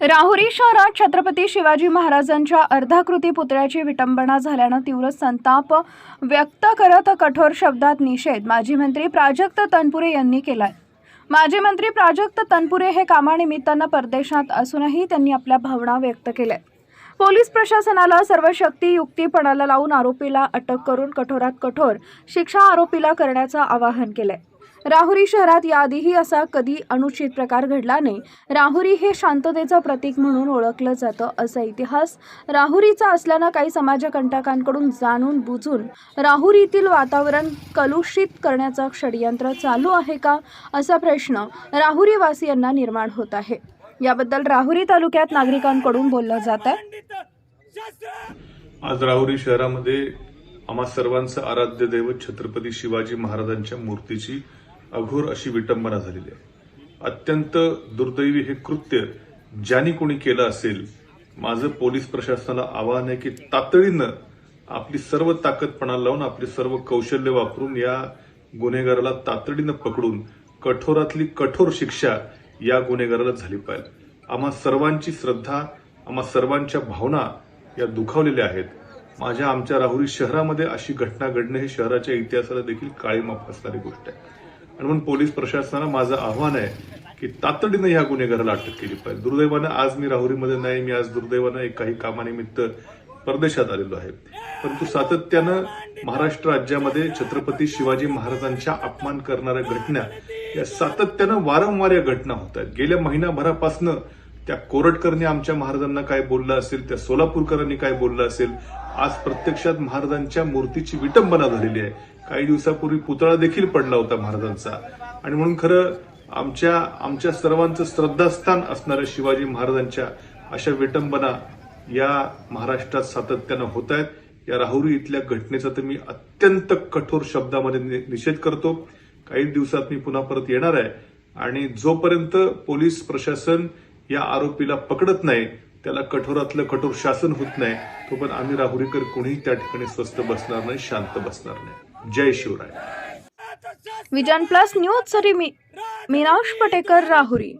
राहुरी शहरात छत्रपती शिवाजी महाराजांच्या अर्धाकृती पुतळ्याची विटंबना झाल्यानं तीव्र संताप व्यक्त करत कठोर शब्दात निषेध माजी मंत्री प्राजक्त तनपुरे यांनी केलाय. माजी मंत्री प्राजक्त तनपुरे हे कामानिमित्तानं परदेशात असूनही त्यांनी आपल्या भावना व्यक्त केल्या पोलीस प्रशासनाला सर्व शक्ती युक्तीपणाला लावून आरोपीला अटक करून कठोरात कठोर शिक्षा आरोपीला करण्याचं आवाहन केलंय. राहुरी शहरात याआधीही असा कधी अनुचित प्रकार घडला नाही. राहुरी हे शांततेचं प्रतीक म्हणून ओळखलं जातं असा इतिहास राहुरीचा असल्यानं काही समाजकंटकांकडून जाणून बुजून राहुरीतील वातावरण कलुषित करण्याचं षडयंत्र चालू आहे का असा प्रश्न राहुरीवासियांना निर्माण होत आहे. याबद्दल राहुरी तालुक्यात नागरिकांकडून बोललं जात आहे. आज राहुरी शहरामध्ये आम्हा सर्वांचं आराध्य दैवत छत्रपती शिवाजी महाराजांच्या मूर्तीची अघोर अशी विटंबना झालेली आहे. अत्यंत दुर्दैवी हे कृत्य ज्यांनी कोणी केलं असेल माझं पोलीस प्रशासनाला आवाहन आहे की तातडीनं आपली सर्व ताकदपणा लावून आपली सर्व कौशल्य वापरून या गुन्हेगाराला तातडीनं पकडून कठोरातली कठोर शिक्षा या गुन्हेगाराला झाली पाहिजे. आम्हा सर्वांची श्रद्धा आम्हा सर्वांच्या भावना या दुखावलेल्या आहेत. माझ्या आमच्या राहुरी शहरामध्ये अशी घटना घडणं हे शहराच्या इतिहासाला देखील काळीमाप असणारी गोष्ट आहे. आणि म्हणून पोलीस प्रशासनाला माझं आव्हान आहे की तातडीनं ह्या गुन्हेगाराला अटक केली पाहिजे. दुर्दैवानं आज मी राहुरीमध्ये नाही मी आज दुर्दैवानं एक काही कामानिमित्त परदेशात आलेलो आहे. परंतु सातत्यानं महाराष्ट्र राज्यामध्ये छत्रपती शिवाजी महाराजांच्या अपमान करणाऱ्या घटना या सातत्यानं वारंवार या घटना होत आहेत. गेल्या महिनाभरापासनं त्या कोरटकरनी आमच्या महाराजांना काय बोललं असेल त्या सोलापूरकरांनी काय बोललं असेल आज प्रत्यक्षात महाराजांच्या मूर्तीची विटंबना झालेली आहे. काही दिवसापूर्वी पुतळा देखील पडला होता महाराजांचा. आणि म्हणून खरं आमच्या आमच्या सर्वांचं श्रद्धास्थान असणाऱ्या शिवाजी महाराजांच्या अशा विटंबना या महाराष्ट्रात सातत्यानं होत आहेत. या राहुरी इथल्या घटनेचा तर मी अत्यंत कठोर शब्दामध्ये नि- निषेध करतो. काही दिवसात मी पुन्हा परत येणार आहे. आणि जोपर्यंत पोलीस प्रशासन या आरोपीला पकडत नाही त्याला कठोरातलं कठोर शासन होत नाही तो पण आम्ही राहुरीकर कोणीही त्या ठिकाणी स्वस्त बसणार नाही शांत बसणार नाही. जय शिवराय. विजन प्लस न्यूज सरी मी मीनाश पटेकर राहुरी.